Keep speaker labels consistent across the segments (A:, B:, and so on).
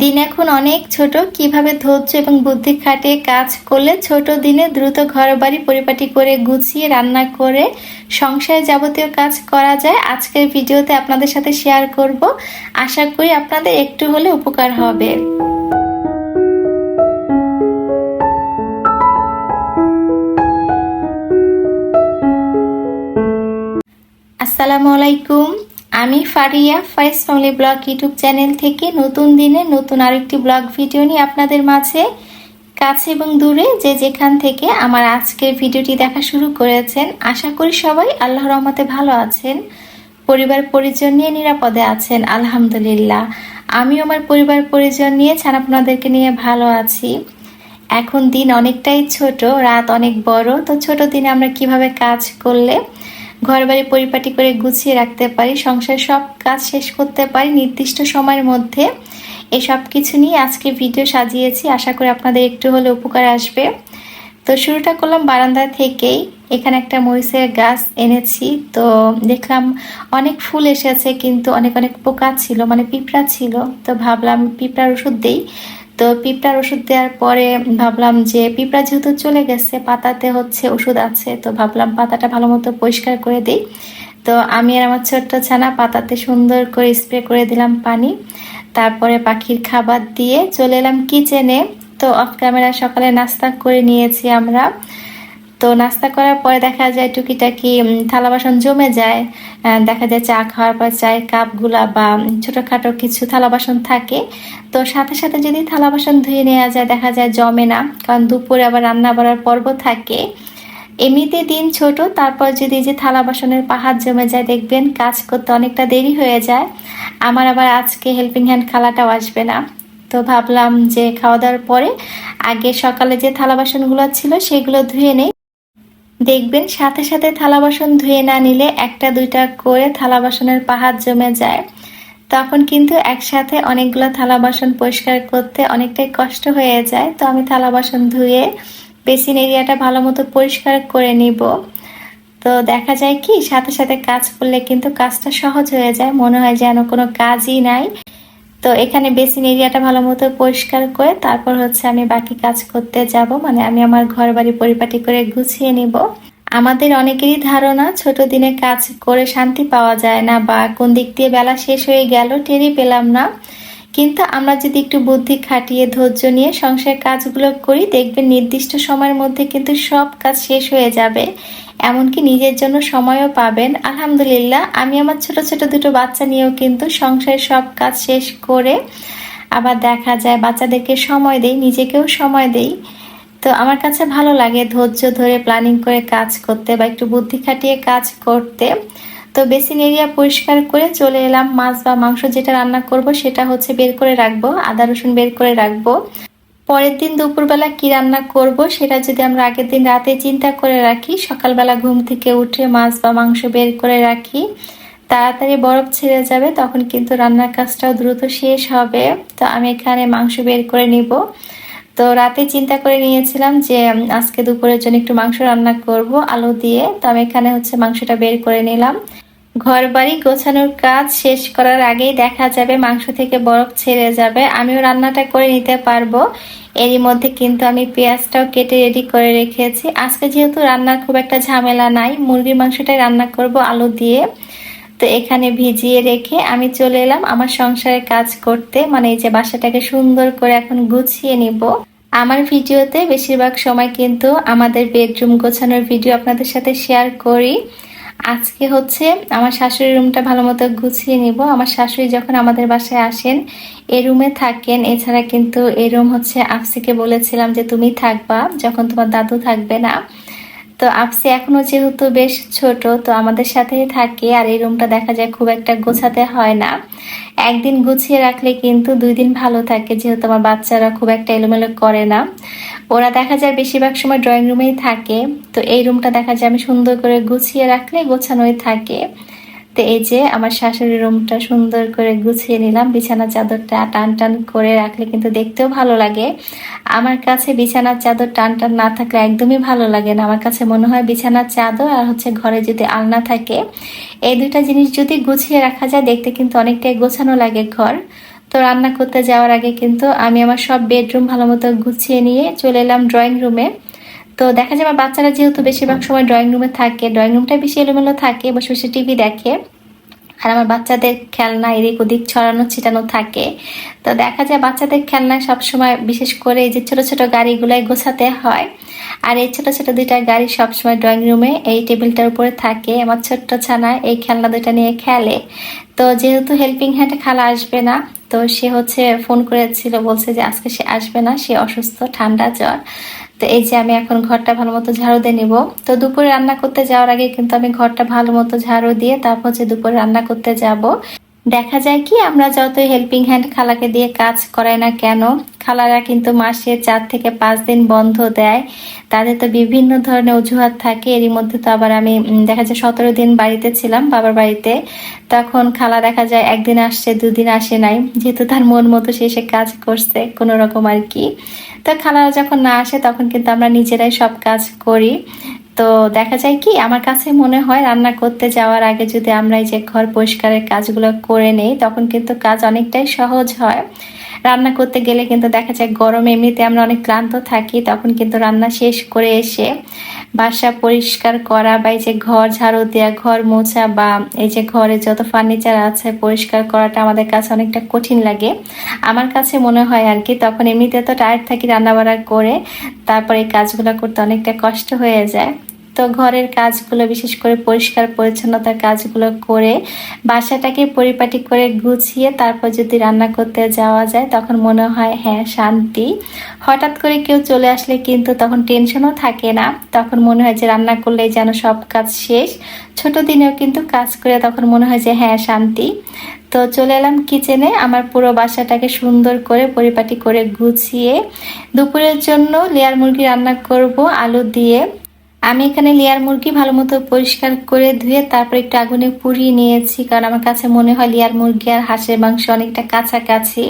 A: দিন এখন অনেক ছোট। কীভাবে ধৈর্য এবং বুদ্ধি খাটিয়ে কাজ করলে ছোট দিনে দ্রুত ঘর বাড়ি পরিপাটি করে গুছিয়ে রান্না করে সংসারে যাবতীয় কাজ করা যায়, আজকের ভিডিওতে আপনাদের সাথে শেয়ার করব। আশা করি আপনাদের একটু হলে উপকার হবে। আসসালামু আলাইকুম। আমি Faria ফাইস family blog YouTube channel থেকে নতুন দিনে নতুন আরেকটি ব্লগ ভিডিও নিয়ে আপনাদের মাঝে, কাছে এবং দূরে যে যেখান থেকে আমার আজকের ভিডিওটি দেখা শুরু করেছেন, আশা করি সবাই আল্লাহর রহমতে ভালো আছেন, পরিবার পরিজন নিয়ে নিরাপদে আছেন, আলহামদুলিল্লাহ। আমি আমার পরিবার পরিজন নিয়ে ছানাপনাদেরকে নিয়ে ভালো আছি। এখন দিন অনেকটাই ছোট, রাত অনেক বড়, তো ছোট দিনে আমরা কীভাবে কাজ করলে ঘর বাড়ি পরিপাটি করে গুছিয়ে রাখতে পারি, সংসার সব কাজ শেষ করতে পারি, নির্দিষ্ট সময়ের মধ্যে এসব কিছু নিয়ে আজকে ভিডিও সাজিয়েছি। আশা করি আপনাদের একটু হলে উপকার আসবে। তো শুরুটা করলাম বারান্দা থেকেই। এখানে একটা মরিচের গাছ এনেছি। তো দেখলাম অনেক ফুল এসেছে, কিন্তু অনেক অনেক পোকা ছিল মানে পিঁপড়া ছিল। তো ভাবলাম পিঁপড়ার ওষুধ দেই। তো পিঁপড়ার ওষুধ দেওয়ার পরে ভাবলাম যে পিঁপড়া যেহেতু চলে গেছে, পাতাতে হচ্ছে ওষুধ আছে, তো ভাবলাম পাতাটা ভালো মতো পরিষ্কার করে দিই। তো আমি আর আমার ছোট্ট ছানা পাতাতে সুন্দর করে স্প্রে করে দিলাম পানি। তারপরে পাখির খাবার দিয়ে চলে এলাম কিচেনে তো অফ ক্যামেরা সকালে নাস্তা করে নিয়েছি আমরা। তো নাস্তা করার পরে দেখা যায় টুকিটাকি থালা বাসন জমে যায়। দেখা যায় চা খাওয়ার পর চায়ের কাপগুলা বা ছোটোখাটো কিছু থালা বাসন থাকে। তো সাথে সাথে যদি থালা বাসন ধুয়ে নেওয়া যায়, দেখা যায় জমে না, কারণ দুপুরে আবার রান্না বাড়ার পর্ব থাকে। এমনিতে দিন ছোট, তারপর যদি যে থালা বাসনের পাহাড় জমে যায়, দেখবেন কাজ করতে অনেকটা দেরি হয়ে যায়। আমার আবার আজকে হেল্পিং হ্যান্ড খালাটাও আসবে না। তো ভাবলাম যে খাওয়া দাওয়ার পরে আগে সকালে যে থালা বাসনগুলো ছিল, সেগুলো ধুয়ে নেই। দেখবেন সাথে সাথে থালা বাসন ধুয়ে না নিলে একটা, দুইটা করে থালা বাসনের পাহাড় জমে যায়। তখন কিন্তু একসাথে অনেকগুলো থালা বাসন পরিষ্কার করতে অনেকটাই কষ্ট হয়ে যায়। তো আমি থালা বাসন ধুয়ে বেসিন এরিয়াটা ভালো মতো পরিষ্কার করে নিব। তো দেখা যায় কি, সাথে সাথে কাজ করলে কিন্তু কাজটা সহজ হয়ে যায়। মনে হয় যেন কোনো কাজই নাই। তো এখানে বেসিন এরিয়াটা ভালো মতো পরিষ্কার করে তারপর হচ্ছে আমি বাকি কাজ করতে যাব। মানে আমি আমার ঘর বাড়ি পরিপাটি করে গুছিয়ে নিব। আমাদের অনেকেরই ধারণা, ছোট দিনে কাজ করে শান্তি পাওয়া যায় না বা কোন দিক দিয়ে বেলা শেষ হয়ে গেল টেরই পেলাম না। কিন্তু আমরা যদি একটু বুদ্ধি খাটিয়ে, ধৈর্য নিয়ে সংসারের কাজগুলো করি, দেখবেন নির্দিষ্ট সময়ের মধ্যে কিন্তু সব কাজ শেষ হয়ে যাবে। এমনকি নিজের জন্য সময়ও পাবেন। আলহামদুলিল্লাহ, আমি আমার ছোট ছোট দুটো বাচ্চা নিয়েও কিন্তু সংসারের সব কাজ শেষ করে আবার দেখা যায় বাচ্চাদেরকে সময় দেই, নিজেকেও সময় দেই। তো আমার কাছে ভালো লাগে ধৈর্য ধরে প্ল্যানিং করে কাজ করতে বা একটু বুদ্ধি খাটিয়ে কাজ করতে। তো বেসিন এরিয়া পরিষ্কার করে চলে এলাম। মাছ বা মাংস যেটা রান্না করব সেটা হচ্ছে বের করে রাখব, আদা রসুন বের করে রাখব। পরের দিন দুপুরবেলা কি রান্না করব সেটা যদি আমরা আগের দিন রাতে চিন্তা করে রাখি, সকালবেলা ঘুম থেকে উঠে মাছ বা মাংস বের করে রাখি, তাড়াতাড়ি বরফ ছেড়ে যাবে তখন কিন্তু রান্নার কাজটাও দ্রুত শেষ হবে। তো আমি এখানে মাংস বের করে নিব। তো রাতে চিন্তা করে নিয়েছিলাম যে আজকে দুপুরের জন্য একটু মাংস রান্না করব, আলু দিয়ে। তো আমি এখানে হচ্ছে মাংসটা বের করে নিলাম। ঘর বাড়ি গোছানোর কাজ শেষ করার আগেই দেখা যাবে মাংস থেকে বরফ ছেড়ে যাবে। আমিও রান্নাটা করে নিতে পারব। এরই মধ্যে কিন্তু আমি পেঁয়াজটাও কেটে রেডি করে রেখেছি। আজকে যেহেতু রান্নার খুব একটা ঝামেলা নাই, মুরগির মাংসটাই রান্না করব আলু দিয়ে। তো এখানে ভিজিয়ে রেখে আমি চলে এলাম আমার সংসারে কাজ করতে। মানে এই যে বাসাটাকে সুন্দর করে এখন গুছিয়ে নিব। আমার ভিডিওতে বেশিরভাগ সময় কিন্তু আমাদের বেডরুম গোছানোর ভিডিও আপনাদের সাথে শেয়ার করি। আজকে হচ্ছে আমার শাশুড়ির রুমটা ভালো মতো গুছিয়ে নিব। আমার শাশুড়ি যখন আমাদের বাসায় আসেন, এ রুমে থাকেন, এছাড়া কিন্তু এ রুম হচ্ছে আফসিকে বলেছিলাম যে তুমি থাকবা, যখন তোমার দাদু থাকবে না। তো আপসি এখনও যেহেতু বেশ ছোট, তো আমাদের সাথেই থাকে আর এই রুমটা দেখা যায় খুব একটা গোছাতে হয় না। একদিন গুছিয়ে রাখলে কিন্তু দুই দিন ভালো থাকে, যেহেতু আমার বাচ্চারা খুব একটা এলোমেলো করে না। ওরা দেখা যায় বেশিরভাগ সময় ড্রয়িং রুমেই থাকে, তো এই রুমটা দেখা যায় আমি সুন্দর করে গুছিয়ে রাখলে গোছানোই থাকে। তো এই যে আমার শাশুড়ির রুমটা সুন্দর করে গুছিয়ে নিলাম। বিছানার চাদরটা টান টান করে রাখলে কিন্তু দেখতেও ভালো লাগে। আমার কাছে বিছানার চাদর টান টান না থাকলে একদমই ভালো লাগে না। আমার কাছে মনে হয় বিছানার চাদর আর হচ্ছে ঘরে যদি আলনা থাকে, এই দুইটা জিনিস যদি গুছিয়ে রাখা যায়, দেখতে কিন্তু অনেকটাই গোছানো লাগে ঘর। তো রান্না করতে যাওয়ার আগে কিন্তু আমি আমার সব বেডরুম ভালো মতো গুছিয়ে নিয়ে চলে এলাম ড্রয়িং রুমে তো দেখা যায় আমার বাচ্চারা যেহেতু বেশিরভাগ সময় ড্রয়িং রুমে থাকে ড্রয়িং রুমটা বেশি এলোমেলো থাকে, বসে বসে টিভি দেখে। আর আমার বাচ্চাদের খেলনা এদিক ওদিক ছড়ানো, ছিটানো থাকে। তো দেখা যায় বাচ্চাদের খেলনা সবসময় বিশেষ করে এই যে ছোটো ছোটো গাড়িগুলাই গোছাতে হয়। আর এই ছোটো ছোটো দুইটা গাড়ি সবসময় ড্রয়িং রুমে এই টেবিলটার উপরে থাকে। আমার ছোট্ট ছানা এই খেলনা দুইটা নিয়ে খেলে। তো যেহেতু হেল্পিং হ্যান্ডে খালা আসবে না, তো সে হচ্ছে ফোন করেছিল, বলছে যে আজকে সে আসবে না, সে অসুস্থ, ঠান্ডা জ্বর। তো এই যে আমি এখন ঘরটা ভালো মতো ঝাড়ু দিয়ে নিব। তো দুপুরে রান্না করতে যাওয়ার আগে কিন্তু আমি ঘরটা ভালো মতো ঝাড়ু দিয়ে তারপর হচ্ছে দুপুরে রান্না করতে যাব। দেখা যায় কি, আমরা যত হেল্পিং হ্যান্ড খালাকে দিয়ে কাজ করাই না কেন, খালারা কিন্তু মাসে চার থেকে পাঁচ দিন বন্ধ দেয়। তাদের তো বিভিন্ন ধরনের অজুহাত থাকে। এরই মধ্যে তো আবার আমি দেখা যায় সতেরো দিন বাড়িতে ছিলাম, বাবার বাড়িতে। তখন খালা দেখা যায় একদিন আসছে, দুদিন আসে নাই। যেহেতু তার মন মতো সে এসে কাজ করছে, কোনো রকম আর কি। তো খালারা যখন না আসে, তখন কিন্তু আমরা নিজেরাই সব কাজ করি। তো দেখা যায় কি, আমার কাছে মনে হয় রান্না করতে যাওয়ার আগে যদি আমরা এই যে ঘর পরিষ্কারের কাজগুলো করে নেই, তখন কিন্তু কাজ অনেকটাই সহজ হয়। রান্না করতে গেলে কিন্তু দেখা যায় গরম এমনিতে আমরা অনেক ক্লান্ত থাকি, তখন কিন্তু রান্না শেষ করে এসে বাসা পরিষ্কার করা বা এই যে ঘর ঝাড়ু দেওয়া ঘর মোছা বা এই যে ঘরে যত ফার্নিচার আছে পরিষ্কার করাটা আমাদের কাছে অনেকটা কঠিন লাগে। আমার কাছে মনে হয় আর কি, তখন এমনিতে তো টায়ার্ড থাকি রান্নাবাড়া করে, তারপরে এই কাজগুলো করতে অনেকটা কষ্ট হয়ে যায়। তো ঘরের কাজগুলো, বিশেষ করে পরিষ্কার পরিচ্ছন্নতার কাজগুলো করে বাসাটাকে পরিপাটি করে গুছিয়ে তারপর যদি রান্না করতে যাওয়া যায়, তখন মনে হয় হ্যাঁ শান্তি। হঠাৎ করে কেউ চলে আসলে কিন্তু তখন টেনশনও থাকে না। তখন মনে হয় যে রান্না করলে যেন সব কাজ শেষ। ছোট দিনেও কিন্তু কাজ করে তখন মনে হয় যে হ্যাঁ শান্তি। তো চলে এলাম কিচেনে, আমার পুরো বাসাটাকে সুন্দর করে পরিপাটি করে গুছিয়ে দুপুরের জন্য লেয়ার মুরগি রান্না করব, আলু দিয়ে। আমি এখানে লেয়ার মুরগি ভালো মতো পরিষ্কার করে ধুয়ে তারপর একটু আগুনে পুড়িয়ে নিয়েছি, কারণ আমার কাছে মনে হয় লেয়ার মুরগি আর হাঁসের মাংস অনেকটা কাছাকাছি।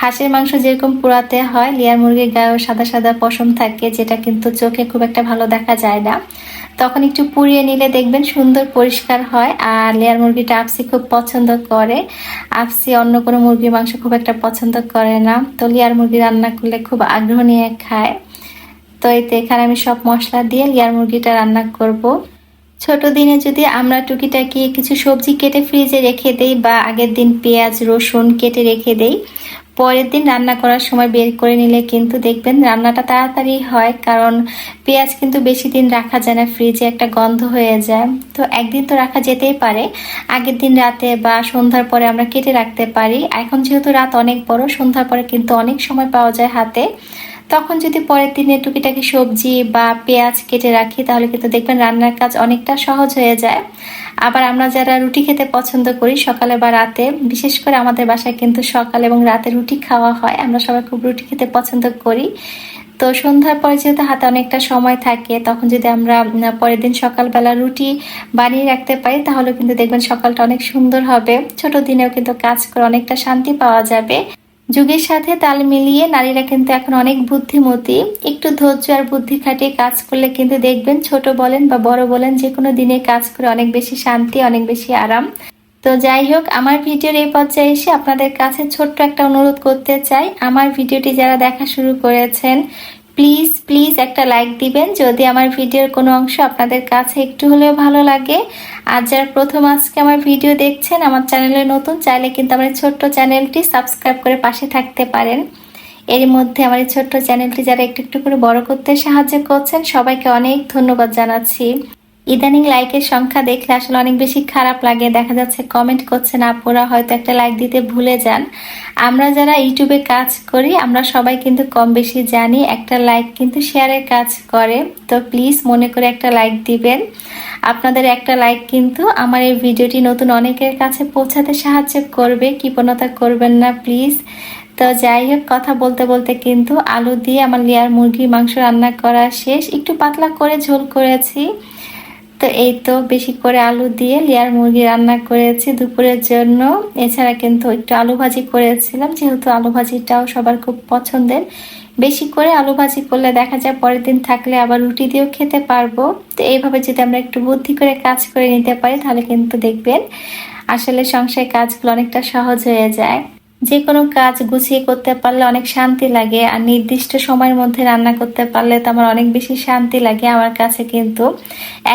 A: হাঁসের মাংস যেরকম পোড়াতে হয়, লেয়ার মুরগির গায়েও সাদা সাদা পশম থাকে, যেটা কিন্তু চোখে খুব একটা ভালো দেখা যায় না। তখন একটু পুড়িয়ে নিলে দেখবেন সুন্দর পরিষ্কার হয়, আর লেয়ার মুরগিটা আপসি খুব পছন্দ করে। আপসি অন্য কোনো মুরগির মাংস খুব একটা পছন্দ করে না। তো লেয়ার মুরগি রান্না করলে খুব আগ্রহ নিয়ে খায়। তো এতে এখানে আমি সব মশলা দিয়ে লিয়ার মুরগিটা রান্না করব। ছোট দিনে যদি আমরা টুকিটাকি কিছু সবজি কেটে ফ্রিজে রেখে দেই বা আগের দিন পেঁয়াজ, রসুন কেটে রেখে দেই, পরের দিন রান্না করার সময় বের করে নিলে কিন্তু দেখবেন রান্নাটা তাড়াতাড়ি হয়, কারণ পেঁয়াজ কিন্তু বেশি দিন রাখা যায় না, ফ্রিজে একটা গন্ধ হয়ে যায়। তো একদিন তো রাখা যেতেই পারে, আগের দিন রাতে বা সন্ধ্যার পরে আমরা কেটে রাখতে পারি। এখন যেহেতু রাত অনেক বড়, সন্ধ্যার পরে কিন্তু অনেক সময় পাওয়া যায় হাতে। তখন যদি পরের দিনে টুকিটাকি সবজি বা পেঁয়াজ কেটে রাখি, তাহলে কিন্তু দেখবেন রান্নার কাজ অনেকটা সহজ হয়ে যায়। আবার আমরা যারা রুটি খেতে পছন্দ করি, সকালে বা রাতে, বিশেষ করে আমাদের বাসায় কিন্তু সকাল এবং রাতে রুটি খাওয়া হয়। আমরা সবাই খুব রুটি খেতে পছন্দ করি। তো সন্ধ্যার পরে যেহেতু হাতে অনেকটা সময় থাকে, তখন যদি আমরা পরের দিন সকালবেলা রুটি বানিয়ে রাখতে পারি তাহলে কিন্তু দেখবেন সকালটা অনেক সুন্দর হবে। ছোট দিনেও কিন্তু কাজ করে অনেকটা শান্তি পাওয়া যাবে। যুগের সাথে তাল মিলিয়ে নারীরা কিন্তু এখন অনেক বুদ্ধিমতী। একটু ধৈর্য আর বুদ্ধি খাটিয়ে কাজ করলে কিন্তু দেখবেন ছোট বলেন বা বড় বলেন যে কোনো দিনে কাজ করে অনেক বেশি শান্তি, অনেক বেশি আরাম। তো যাই হোক, আমার ভিডিওর এই পর্যায়ে এসে আপনাদের কাছে ছোট্ট একটা অনুরোধ করতে চাই। আমার ভিডিওটি যারা দেখা শুরু করেছেন প্লিজ প্লিজ একটা লাইক দিবেন। যদি আমার ভিডিওর কোনো অংশ আপনাদের কাছে একটু হলেও ভালো লাগে। আর যারা প্রথম আজকে আমার ভিডিও দেখছেন, আমার চ্যানেলে নতুন, চাইলে কিন্তু আমার ছোট্ট চ্যানেলটি সাবস্ক্রাইব করে পাশে থাকতে পারেন। এর মধ্যে আমার এই ছোট্ট চ্যানেলটি যারা একটু একটু করে বড় করতে সাহায্য করছেন, সবাইকে অনেক ধন্যবাদ জানাচ্ছি। ইদানিং লাইকের সংখ্যা দেখলে আসলে অনেক বেশি খারাপ লাগে। দেখা যাচ্ছে কমেন্ট করছেন, আপুরা হয়তো একটা লাইক দিতে ভুলে যান। আমরা যারা ইউটিউবে কাজ করি, আমরা সবাই কিন্তু কম বেশি জানি একটা লাইক কিন্তু শেয়ারের কাজ করে। তো প্লিজ মনে করে একটা লাইক দিবেন। আপনাদের একটা লাইক কিন্তু আমার এই ভিডিওটি নতুন অনেকের কাছে পৌঁছাতে সাহায্য করবে। কৃপণতা করবেন না প্লিজ তো যাই হোক, কথা বলতে বলতে কিন্তু আলু দিয়ে আমার লেয়ার মুরগি মাংস রান্না করা শেষ। একটু পাতলা করে ঝোল করেছি। তো এই তো বেশি করে আলু দিয়ে লেয়ার মুরগি রান্না করেছি দুপুরের জন্য। এছাড়া কিন্তু একটু আলু ভাজি করেছিলাম, যেহেতু আলু ভাজিটাও সবার খুব পছন্দের। বেশি করে আলু ভাজি করলে দেখা যায় পরের দিন থাকলে আবার রুটি দিয়েও খেতে পারব। তো এইভাবে যদি আমরা একটু বুদ্ধি করে কাজ করে নিতে পারি, তাহলে কিন্তু দেখবেন আসলে সংসারে কাজগুলো অনেকটা সহজ হয়ে যায়। যে কোনো কাজ গুছিয়ে করতে পারলে অনেক শান্তি লাগে, আর নির্দিষ্ট সময়ের মধ্যে রান্না করতে পারলে তো আমার অনেক বেশি শান্তি লাগে আমার কাছে কিন্তু।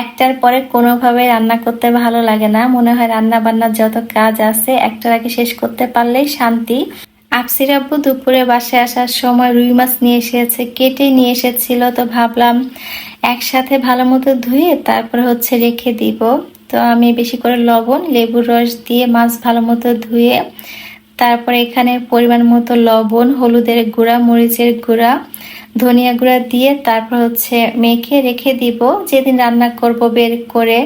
A: একটার পরে কোনোভাবে রান্না করতে ভালো লাগে না, মনে হয় রান্না বান্নার যত কাজ আছে একটার আগে শেষ করতে পারলেই শান্তি। আফসির আব্বু দুপুরে বাসায় আসার সময় রুই মাছ নিয়ে এসেছে, কেটে নিয়ে এসেছিল, তো ভাবলাম একসাথে ভালো মতো ধুয়ে তারপর হচ্ছে রেখে দিব। তো আমি বেশি করে লবণ, লেবুর রস দিয়ে মাছ ভালো মতো ধুয়ে তারপরে এখানে পরিমাণ মতো লবণ হলুদের গুঁড়া মরিচের গুঁড়া ধনিয়া গুঁড়া দিয়ে তারপর হচ্ছে মেখে রেখে দিব। যেদিন রান্না করব বের করে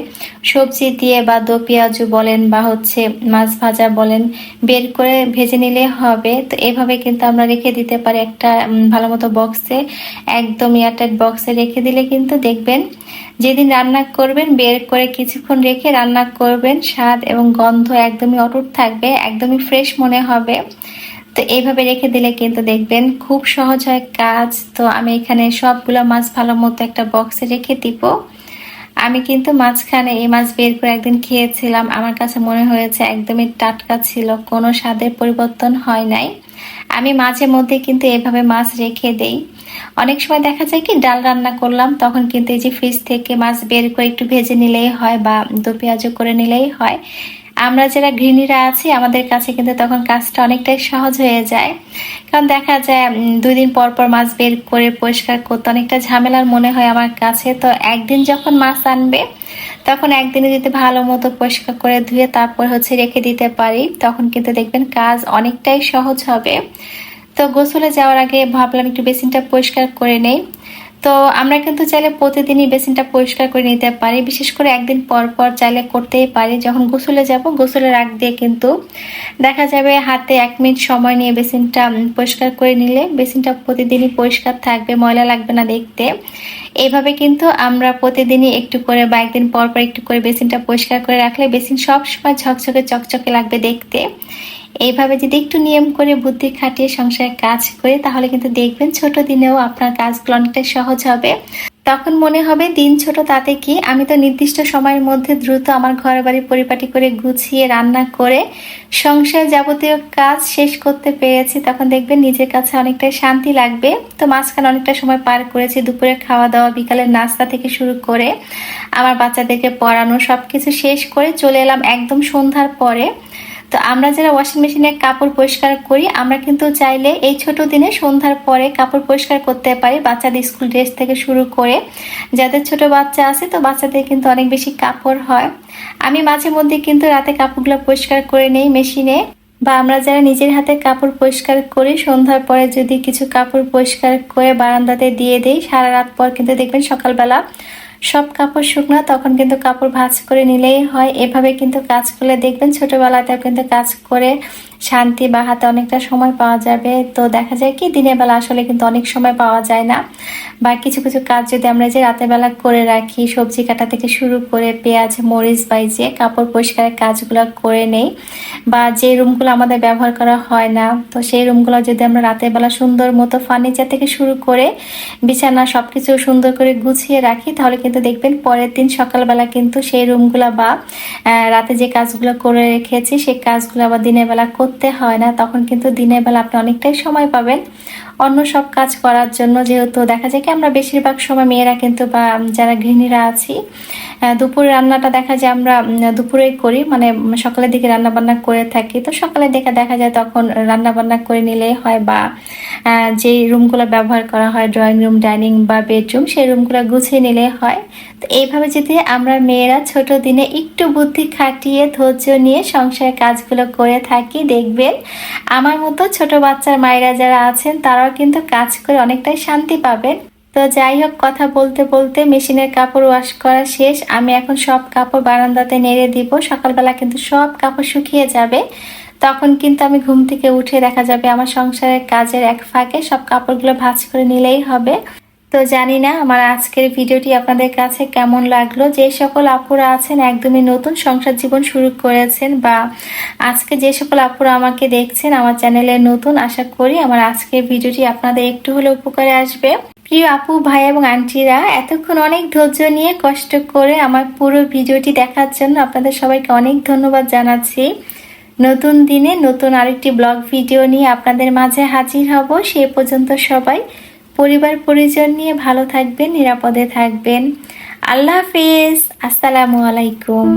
A: সবজি দিয়ে বা দো পেঁয়াজু বলেন বা হচ্ছে মাছ ভাজা বলেন বের করে ভেজে নিলে হবে। তো এভাবে কিন্তু আমরা রেখে দিতে পারি একটা ভালো মতো বক্সে, একদম এয়ারটাইট বক্সে রেখে দিলে কিন্তু দেখবেন যেদিন রান্না করবেন বের করে কিছুক্ষণ রেখে রান্না করবেন, স্বাদ এবং গন্ধ একদমই অটুট থাকবে, একদমই ফ্রেশ মনে হবে। তো এইভাবে রেখে দিলে কিন্তু দেখবেন খুব সহজ হয় কাজ। তো আমি এখানে সবগুলো মাছ ভালো মতো একটা বক্সে রেখে দিব। আমি কিন্তু মাঝখানে এই মাছ বের করে একদিন খেয়েছিলাম। আমার কাছে মনে হয়েছে একদমই টাটকা ছিল, কোনো স্বাদের পরিবর্তন হয় নাই। আমি মাঝে মধ্যে কিন্তু এভাবে মাছ রেখে দেই। অনেক সময় দেখা যায় কি, ডাল রান্না করলাম, তখন কিন্তু এই যে ফ্রিজ থেকে মাছ বের করে একটু ভেজে নিলেই হয় বা দু পেঁয়াজও করে নিলেই হয়। আমরা যারা গৃহিণীরা আছি, আমাদের কাছে কিন্তু তখন কাজটা অনেকটাই সহজ হয়ে যায়। কারণ দেখা যায় দুই দিন পর পর মাছ বের করে পরিষ্কার করতে অনেকটা ঝামেলার মনে হয় আমার কাছে। তো একদিন যখন মাছ আনবে, তখন একদিনে যদি ভালো মতো পরিষ্কার করে ধুয়ে তারপর হচ্ছে রেখে দিতে পারি, তখন কিন্তু দেখবেন কাজ অনেকটাই সহজ হবে। তো গোসলে যাওয়ার আগে ভাবলাম একটু বেসিনটা পরিষ্কার করে নেই। তো আমরা কিন্তু চাইলে প্রতিদিনই বেসিনটা পরিষ্কার করে নিতে পারি। বিশেষ করে একদিন পর পর চাইলে করতেই পারি। যখন গোসলে যাব, গোসলের আগ দিয়ে কিন্তু দেখা যাবে হাতে এক মিনিট সময় নিয়ে বেসিনটা পরিষ্কার করে নিলে বেসিনটা প্রতিদিনই পরিষ্কার থাকবে, ময়লা লাগবে না দেখতে। এইভাবে কিন্তু আমরা প্রতিদিনই একটু করে বা একদিন পর পর একটু করে বেসিনটা পরিষ্কার করে রাখলে বেসিন সবসময় ঝকঝকে চকচকে লাগবে দেখতে। এইভাবে যদি একটু নিয়ম করে বুদ্ধি খাটিয়ে সংসারে কাজ করে, তাহলে কিন্তু দেখবেন ছোট দিনেও আপনার কাজগুলো অনেকটা সহজ হবে। তখন মনে হবে দিন ছোট তাতে কি? আমি তো নির্দিষ্ট সময়ের মধ্যে দ্রুত আমার ঘর বাড়ি পরিপাটি করে গুছিয়ে রান্না করে সংসার যাবতীয় কাজ শেষ করতে পেরেছি। তখন দেখবেন নিজের কাছে অনেকটাই শান্তি লাগবে। তো মাঝখানে অনেকটা সময় পার করেছি দুপুরে খাওয়া দাওয়া বিকালের নাস্তা থেকে শুরু করে আমার বাচ্চাদেরকে পড়ানো সব কিছু শেষ করে চলে এলাম একদম সন্ধ্যার পরে। তো আমরা যারা ওয়াশিং মেশিনে কাপড় পরিষ্কার করি, আমরা কিন্তু চাইলে এই ছোট দিনে সন্ধ্যার পরে কাপড় পরিষ্কার করতে পারি, বাচ্চাদের স্কুল ড্রেস থেকে শুরু করে। যাদের ছোট বাচ্চা আছে, তো বাচ্চাদের কিন্তু অনেক বেশি কাপড় হয়। আমি মাঝে মধ্যে কিন্তু রাতে কাপড়গুলো পরিষ্কার করে নেই মেশিনে বা আমরা যারা নিজের হাতে কাপড় পরিষ্কার করি, সন্ধ্যার পরে যদি কিছু কাপড় পরিষ্কার করে বারান্দাতে দিয়ে দিই, সারা রাত পর কিন্তু দেখবেন সকালবেলা সব কাপড় শুকনো, তখন কিন্তু কাপড় ভাঁজ করে নিলেই হয়। এভাবে কিন্তু কাজ করলে দেখবেন ছোটোবেলাতেও কিন্তু কাজ করে শান্তি বা হাতে অনেকটা সময় পাওয়া যাবে। তো দেখা যায় কি, দিনের বেলা আসলে কিন্তু অনেক সময় পাওয়া যায় না। বা কিছু কিছু কাজ যদি আমরা যে রাতের বেলা করে রাখি, সবজি কাটা থেকে শুরু করে পেঁয়াজ, মরিচ বাইজে কাপড় পরিষ্কারের কাজগুলো করে নেই বা যে রুমগুলো আমাদের ব্যবহার করা হয় না, তো সেই রুমগুলো যদি আমরা রাতের বেলা সুন্দর মতো ফার্নিচার থেকে শুরু করে বিছানা সব কিছু সুন্দর করে গুছিয়ে রাখি, তাহলে কিন্তু দেখবেন পরের দিন সকালবেলা কিন্তু সেই রুমগুলো বা রাতে যে কাজগুলো করে রেখেছি, সেই কাজগুলো আবার দিনের বেলা করতে হয় না, তখন কিন্তু দিনের বেলা আপনি অনেকটাই সময় পাবেন। অন্য সব কাজ করার জন্য যেহেতু দেখা যায় কি আমরা বেশিরভাগ সময় মেয়েরা কিন্তু বা যারা গৃহিণীরা আছি দুপুরে রান্নাটা দেখা যায় আমরা দুপুরেই করি মানে সকালের দিকে রান্না বান্না করে থাকি। তো সকালের দিকে দেখা যায় তখন রান্না বান্না করে নিলেই হয় বা যেই রুমগুলো ব্যবহার করা হয়, ড্রয়িং রুম, ডাইনিং বা বেডরুম, সেই রুমগুলো গুছিয়ে নিলে হয়। তো এইভাবে যদি আমরা মেয়েরা ছোট দিনে একটু বুদ্ধি খাটিয়ে ধৈর্য নিয়ে সংসারের কাজগুলো করে থাকি দেখবেন। আমার মতো ছোট বাচ্চার মায়েরা যারা আছেন, তারাও কিন্তু কাজ করে অনেকটাই শান্তি পাবেন। তো যাই হোক, কথা বলতে বলতে মেশিনের কাপড় ওয়াশ করা শেষ। আমি এখন সব কাপড় বারান্দাতে নেড়ে দিব। সকালবেলা কিন্তু সব কাপড় শুকিয়ে যাবে। তখন কিন্তু আমি ঘুম থেকে উঠে দেখা যাবে আমার সংসারের কাজের এক ফাঁকে সব কাপড়গুলো ভাজ করে নিলেই হবে। তো জানি না আমার আজকের ভিডিওটি আপনাদের কাছে কেমন লাগল। যে সকল আপুরা আছেন একদমই নতুন সংসার জীবন শুরু করেছেন বা আজকে যে সকল আপুরা আমাকে দেখছেন, আমার চ্যানেলে নতুন, আশা করি আমার আজকের ভিডিওটি আপনাদের একটু হলে উপকারে আসবে। প্রিয় আপু, ভাই এবং আন্টিরা, এতক্ষণ অনেক ধৈর্য নিয়ে কষ্ট করে আমার পুরো ভিডিওটি দেখার জন্য আপনাদের সবাইকে অনেক ধন্যবাদ জানাচ্ছি। নতুন দিনে নতুন আরেকটি ব্লগ ভিডিও নিয়ে আপনাদের মাঝে হাজির হব। সে পর্যন্ত সবাই পরিবার পরিজন নিয়ে ভালো থাকবেন নিরাপদে থাকবেন। আল্লাহ হাফেজ। আসসালামু আলাইকুম।